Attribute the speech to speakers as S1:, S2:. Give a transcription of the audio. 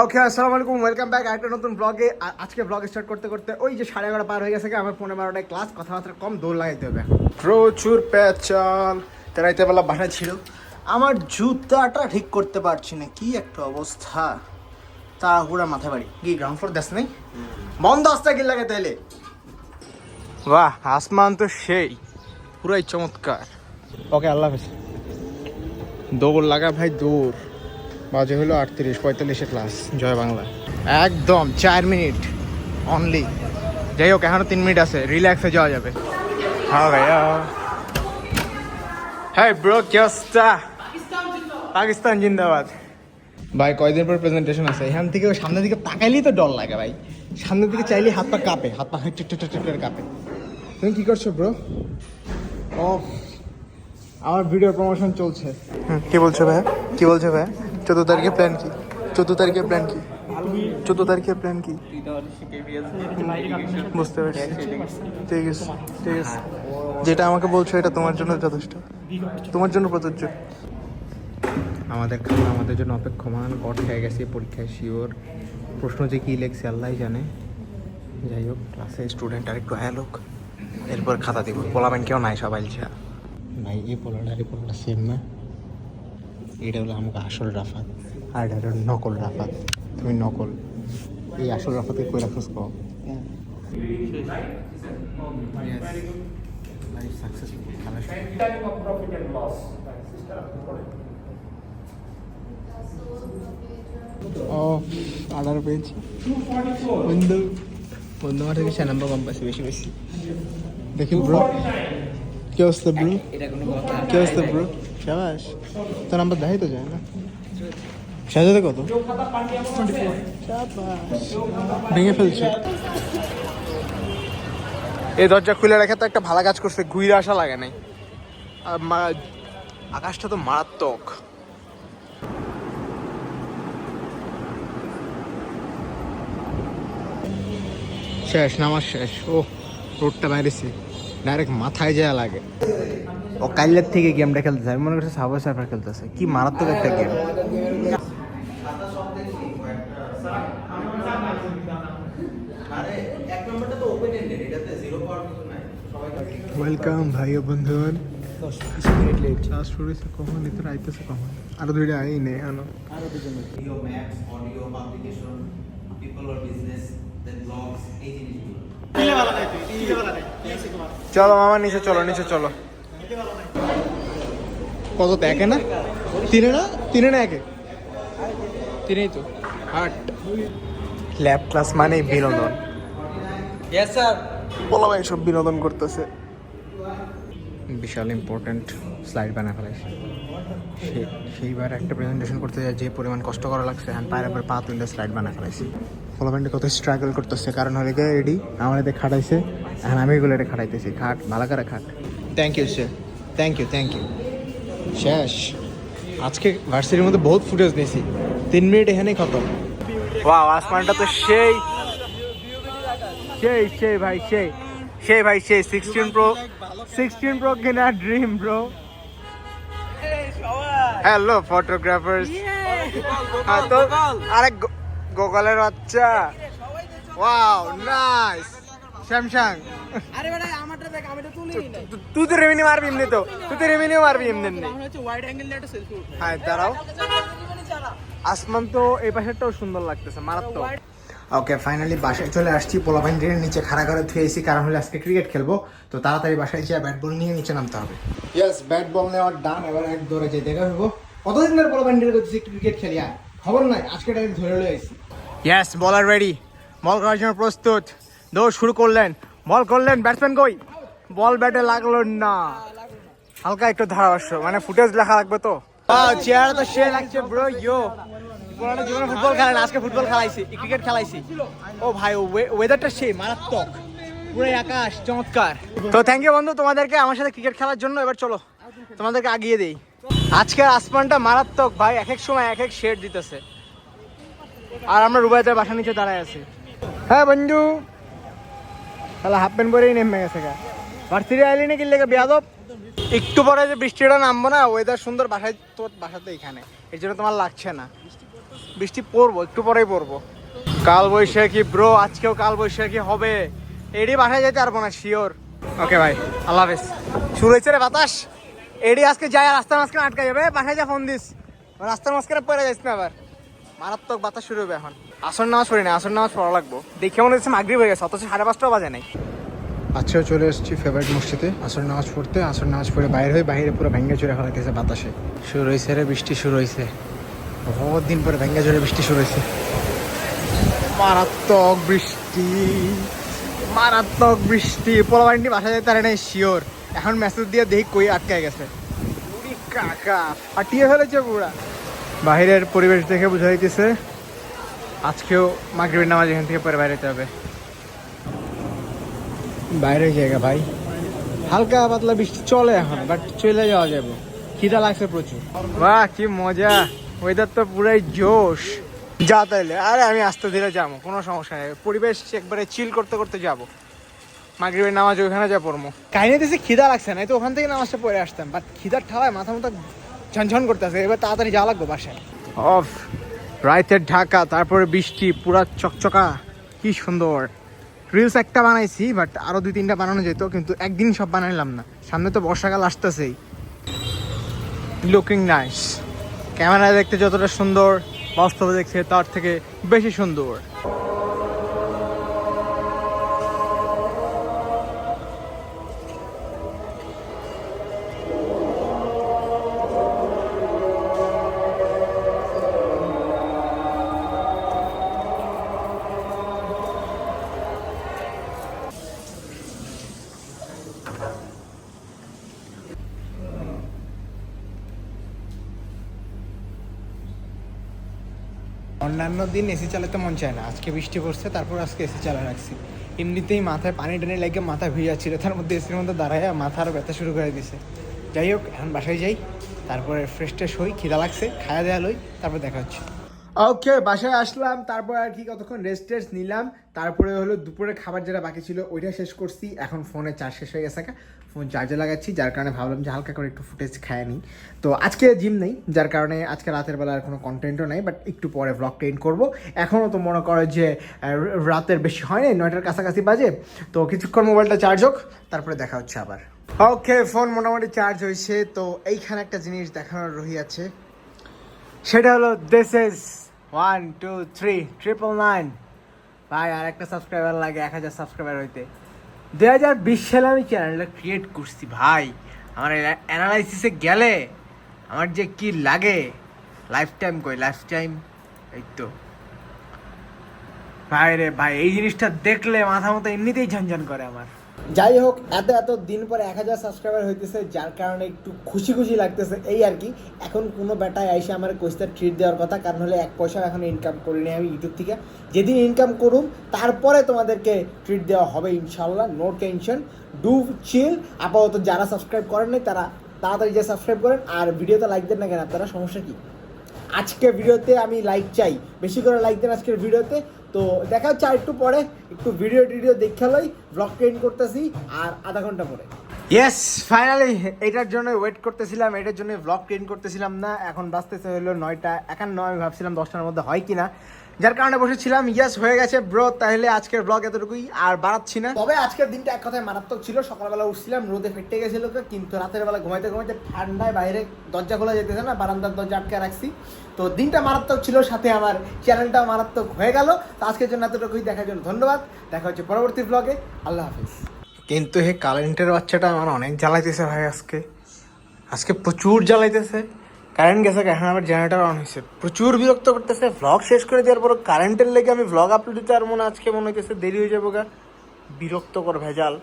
S1: ওকে আসসালামু আলাইকুম welcome back একটা নতুন ব্লগে আজকে ব্লগ স্টার্ট করতে করতে ওই যে সাড়ে এগারো পার হয়ে গেছে আমার পনেরো বারোটায় ক্লাস কথাবার্তা কম, দৌড় লাগাইতে হবে। প্রচুর পেঁচাল তেরাইতে বেলা বাসায় ছিল। আমার জুতাটা ঠিক করতে পারছি না, কি একটা অবস্থা। তাড়াহুড়া মাথা বাড়ি। কি গ্রাউন্ড ফ্লোর দেশ নেই? বন্ধ আসতে কি লাগে তাইলে? বাহ, আসমান তো সেই, পুরাই চমৎকার। ওকে আল্লাহ হাফেজ। দৌড় লাগা ভাই, দৌড়। বাজে হলো আটত্রিশ পঁয়তাল্লিশে ক্লাস জয় বাংলা। একদম চার মিনিট অনলি যাই হোক এখনও তিন মিনিট আছে রিল্যাক্সে যাওয়া যাবে। হ্যাঁ ভাইয়া। হ্যাঁ ব্রো কি অবস্থা? পাকিস্তান জিন্দাবাদ। ভাই কয়দিন পর প্রেজেন্টেশন আছে? এখান থেকে সামনের দিকে তাকাইলেই তো ডর লাগে ভাই। সামনের দিকে চাইলে হাত পা কাঁপে হাত পা করে কাঁপে। তুমি কি করছ ব্রো ও আমার ভিডিও প্রমোশন চলছে। কি বলছো ভাই কি বলছো ভাই চোদ্দ তারিখে প্ল্যান কি? চোদ্দ তারিখে প্ল্যান কি? চোদ্দ তারিখে প্ল্যান কি? বুঝতে পারছি। ঠিক আছে ঠিক আছে। যেটা আমাকে বলছো এটা তোমার জন্য যথেষ্ট। তোমার জন্য প্রযোজ্য। আমাদের খাবার আমাদের জন্য অপেক্ষমান কট খেয়ে গেছে পরীক্ষায় শিওর প্রশ্ন যে কী লেখছে আল্লাহ জানে। যাই হোক ক্লাসে স্টুডেন্ট আর একটু লোক। এরপর খাতা দিব। পোলাবেন কেউ নাই সবাই ছা ভাই এই পোলাটা আর এই পোলাটা সেম না। এটা হলো আমাকে আসল রাফাত। আর এটা হলো নকল রাফাত। তুমি নকল। এই আসল রাফাতকে কই রাখোস কো দেখি ব্রো কি অবস্থা ব্রো কি অবস্থা ব্রো শাবাস তোর নাম্বার দেখাই তো যায় না। সাজাতে কত? শাবাশ। ভেঙে ফেলছে। এই দরজা খুলে রেখে তো একটা ভালো কাজ করছে ঘুরে আসা লাগে নাই। আর আকাশটা তো মারাত্মক। শেষ, নামাজ শেষ। ও রোডটা বাইরেছি। ডাইরেক্ট মাথায় যায় লাগে। ও কাইলের থেকে গেমটা খেলতেছে। আমি মনে করছি সাবওয়ে সার্ফার খেলতেছে। কি মারাত্মক একটা গেম ওয়েলকাম ভাই ও বন্ধুগণ ক্লাস শুরু হয়েছে কখন? এত আইতেছে কখন? আরও দুইটা আই নেই আনো।
S2: Video maps audio publication people or business then blogs এই জিনিসগুলো।
S1: চলো মামা নিচে চলো নিচে চলো। কত তো একে না? তিনে না? তিনে না একে? তিনেই তো। আট ল্যাব ক্লাস মানে বিনোদন। বলা ভাই সব বিনোদন করতেছে। বিশাল ইম্পর্ট্যান্ট স্লাইড বানা ফেলাইছে। সেইবার একটা প্রেজেন্টেশন করতে যায় যে পরিমাণ কষ্ট করা লাগছে হ্যাঁ পায়ের উপর পা তুললে স্লাইড বানা ফেলাইছি। ফলাফ্যান্ডে কত স্ট্রাগল করতেছে। কারণ হলে এডি আমার এতে খাটাইছে এখন আমি এগুলো এটা খাটাইতেছি। খাট ভালো করে খাট। Thank you sir thank you thank you শেষ আজকে ভার্সিটির মধ্যে বহুত ফুটেজ নিয়েছি। তিন মিনিট এখানেই খতম। ওয়াও আসমানটা তো সেই। সেই সেই ভাই, সেই। সেই ভাই, সেই। সিক্সটিন প্রো সিক্সটিন প্রো কেনার ড্রিম ব্রো হ্যালো ফটোগ্রাফার্স তো গোগলের বাচ্চা। Wow nice Samsung.
S3: আরে বেটা আমারটা দেখ আমি তো তুলি নাই
S1: তুই তো রেভিনিউ মারবি এমনি তো। তুই তো রেভিনিউ মারবি এমনি এমনি।
S3: মনে হচ্ছে ওয়াইড অ্যাঙ্গেল দিয়ে একটা সেলফি উঠে
S1: হ্যাঁ দাঁড়াও। আসমান তো এই পাশেরটাও সুন্দর লাগতেছে মারাত্মক। ওকে ফাইনালি বাসায় চলে আসছি। পোলাপাইন্ডের নিচে খাড়া করে ধুয়ে এসি কারণ হলে আজকে ক্রিকেট খেলব। তো তাড়াতাড়ি বাসায় যা ব্যাট বল নিয়ে নিচে নামতে হবে। ইয়েস ব্যাট বল নেওয়ার ডান এবার এক দৌড়ে যাই দেখা হইব। কতদিন ধরে পোলাপাইন্ডের করতেছি ক্রিকেট খেলি আর? খবর নাই আজকে ডাইরেক্ট ধরে লয়ে আইছি। ইয়েস বলার রেডি বল করার জন্য প্রস্তুত। দৌড় শুরু করলেন। বল করলেন ব্যাটসম্যান কই? বল ব্যাটে লাগল না। হালকা একটু ধারাভাষ্য মানে ফুটেজ লেখা লাগবে তো। চেয়ার তো সে লাগছে ব্রো ইয়ো পুরানো জীবনে ফুটবল খেলেন আজকে ফুটবল খেলাইছি ক্রিকেট খেলাইছি। ও ভাই ওয়েদারটা সেই মারাত্মক। পুরো আকাশ চমৎকার। তো থ্যাংক ইউ বন্ধু তোমাদেরকে আমার সাথে ক্রিকেট খেলার জন্য। এবার চলো তোমাদেরকে আগিয়ে দেই। আজকের আসমানটা মারাত্মক ভাই এক এক সময় এক এক শেড দিতেছে। আর আমরা রুবাইতের বাসা নিচে দাঁড়ায় আছি। হ্যাঁ বন্ধু তাহলে হাফ প্যান্ট পরেই নেমে গেছে গা। ভার্সিটি আইলি নাকি লেগে বেয়াদব। একটু পরে যে বৃষ্টিটা নামবো না ওয়েদার সুন্দর, বাসায় তোর বাসাতে এখানে। এর জন্য তোমার লাগছে না। বৃষ্টি পড়ব, একটু পরেই পড়ব। কাল বৈশাখী ব্রো আজকেও কাল বৈশাখী হবে। এডি বাসায় যেতে পারব না শিওর ওকে ভাই আল্লাহ হাফেজ। শুরু হয়েছে রে বাতাস। এডি আজকে যায়, রাস্তার মাঝখানে আটকা যাবে। বাসায় যা ফোন দিস। রাস্তার মাঝখানে পড়ে যাইস না আবার। মারাত্মক বাতাস শুরু হবে এখন। আসর নামাজ পড়ি না আসর নামাজ পড়া লাগবো। দেখে মনে হচ্ছে মাগরি হয়ে গেছে অথচ সাড়ে পাঁচটাও বাজে নাই। আজকেও চলে এসেছি ফেভারিট মসজিদে আসর নামাজ পড়তে আসর নামাজ পড়ে বাইরে হয়ে বাইরে পুরো ভেঙ্গে চুরে ফেলাইতেছে বাতাসে। শুরু হয়েছে রে বৃষ্টি শুরু হয়েছে। বহুত দিন পরে ভেঙ্গে চুরে বৃষ্টি শুরু হয়েছে। মারাত্মক বৃষ্টি মারাত্মক বৃষ্টি। পোলাবান্ডি বাসা যেতে পারে নাই শিওর এখন মেসেজ দিয়ে দেখি কই আটকায় গেছে। কাকা ফাটিয়ে ফেলেছে পুরা। বাইরের পরিবেশ দেখে বোঝা যাইতেছে আজকেও মাগরিবের নামাজ এখান থেকে পরে বাইরে হবে। বাইরের জায়গা ভাই। হালকা পাতলা বৃষ্টি চলে এখন বাট চলে যাওয়া যাবে। খিদা লাগছে প্রচুর। বাহ, কি মজা। ওয়েদার তো পুরাই জোশ। যা তাইলে, আরে আমি আস্তে ধীরে যাব, কোনো সমস্যা নেই। পরিবেশ একবারে চিল করতে করতে যাব। মাগরিবের নামাজ ওখানে যা পড়ব কাহিনী দিয়েছে খিদা লাগছে না তো ওখান থেকে নামাজটা পড়ে আসতাম বাট খিদার ঠাওয়ায় মাথা মাথা ঝনঝন করতেছে, এবার তাড়াতাড়ি যাওয়া লাগবে বাসায়। অফ। রাইতের ঢাকা, তারপরে বৃষ্টি, পুরা চকচকা, কি সুন্দর। রিলস একটা বানাইছি বাট আরও দুই তিনটা বানানো যেত, কিন্তু একদিন সব বানাইলাম না। সামনে তো বর্ষাকাল আসতেছেই। লুকিং নাইস ক্যামেরায় দেখতে যতটা সুন্দর, বাস্তবে দেখছে তার থেকে বেশি সুন্দর। অন্যান্য দিন এসি চালাতে মন চায় না। আজকে বৃষ্টি পড়ছে, তারপর আজকে এসি চালা রাখছি। এমনিতেই মাথায় পানি টানি লেগে মাথা ভিজাচ্ছিল তার মধ্যে এসির মধ্যে দাঁড়ায় মাথা আরও ব্যথা শুরু করে দিছে। যাই হোক, এখন বাসায় যাই, তারপরে ফ্রেশ ট্রেশ হই, খিদা লাগছে খাওয়া দেওয়া লই, তারপর দেখা হচ্ছে। ওকে বাসায় আসলাম, তারপর আর কি কতক্ষণ রেস্ট টেস্ট নিলাম, তারপরে হলো দুপুরে খাবার যেটা বাকি ছিল ওইটা শেষ করছি। এখন ফোনে চার্জ শেষ হয়ে গেছে ফোন চার্জে লাগাচ্ছি, যার কারণে ভাবলাম যে হালকা করে একটু ফুটেজ খায় নিই। তো আজকে জিম নেই, যার কারণে আজকে রাতের বেলা আর কোনো কন্টেন্টও নেই বাট একটু পরে ব্লগ টেন করব। এখনও তো মনে করো যে রাতের বেশি হয় নাই, নয়টার কাছাকাছি বাজে। তো কিছুক্ষণ মোবাইলটা চার্জ হোক, তারপরে দেখা হচ্ছে আবার। ওকে ফোন মোটামুটি চার্জ হয়েছে, তো এইখানে একটা জিনিস দেখানোর রহি আছে। সেটা হলো this is one two three triple nine ভাই, আর একটা সাবস্ক্রাইবার লাগে, এক হাজার সাবস্ক্রাইবার হইতে। দু হাজার বিশ সালে আমি চ্যানেলটা ক্রিয়েট করছি, ভাই। আমার অ্যানালাইসিসে গেলে আমার যে কি লাগে লাইফ টাইম কই লাইফ টাইম এই তো। ভাই রে, ভাই, এই জিনিসটা দেখলে মাথা মতো এমনিতেই ঝনঝন করে আমার। যাই হোক এত এত দিন পরে এক হাজার সাবস্ক্রাইবার হইতেছে, যার কারণে একটু খুশি খুশি লাগতেছে, এই আর কি। এখন কোনো বেটায় এসে আমার কোস্টার ট্রিট দেওয়ার কথা, কারণ হলে এক পয়সা এখন ইনকাম করিনি আমি ইউটিউব থেকে। যেদিন ইনকাম করুম, তারপরে তোমাদেরকে ট্রিট দেওয়া হবে ইনশাল্লাহ নো টেনশন ডু চিল আপাতত যারা সাবস্ক্রাইব করেন নাই, তারা তাড়াতাড়ি যে সাবস্ক্রাইব করেন, আর ভিডিওতে লাইক দেন না কেন, আপনারা সমস্যা কি? আজকে ভিডিওতে আমি লাইক চাই। বেশি করে লাইক দেন আজকের ভিডিওতে। তো দেখা হচ্ছে আর একটু পরে। একটু ভিডিও টিডিও দেখে লই। ব্লগ ট্রেন করতেছি। আর আধা ঘণ্টা পরে। ইয়েস ফাইনালি এটার জন্য ওয়েট করতেছিলাম। এটার জন্য ব্লগ ট্রেন করতেছিলাম না। এখন বাঁচতেছে হলো নয়টা একান্ন। আমি ভাবছিলাম দশটার মধ্যে হয় কিনা। যার কারণে বসেছিলাম। ইয়েস হয়ে গেছে ব্রো তাহলে আজকের ব্লগ এতটুকুই আর বাড়াচ্ছি না। তবে আজকের দিনটা এক কথায় মারাত্মক ছিল। সকালবেলা উঠছিলাম রোদে ফেটে গেছিল কিন্তু রাতের বেলা ঘুমাইতে ঘুমাইতে ঠান্ডায় বাইরে দরজা খোলা যেতেছে না বারান্দার দরজা আটকে রাখছি। তো দিনটা মারাত্মক ছিল সাথে আমার চ্যানেলটাও মারাত্মক হয়ে গেল। তো আজকের জন্য এতটুকুই দেখার জন্য ধন্যবাদ। দেখা হচ্ছে পরবর্তী ব্লগে আল্লাহ হাফিজ। কিন্তু হে কারেন্টের বাচ্চাটা আমার অনেক জ্বালাইতেছে ভাই আজকে। আজকে প্রচুর জ্বালাইতেছে। কারেন্ট গেছে এখন আবার জেনারেটার অন হয়েছে প্রচুর বিরক্ত করতেছে ভ্লগ শেষ করে দেওয়ার পর কারেন্টের লেগে আমি ভ্লগ আপলোড দিতে আর মনে আজকে মনে হইতেছে দেরি হয়ে যাব গা। বিরক্তকর ভেজাল।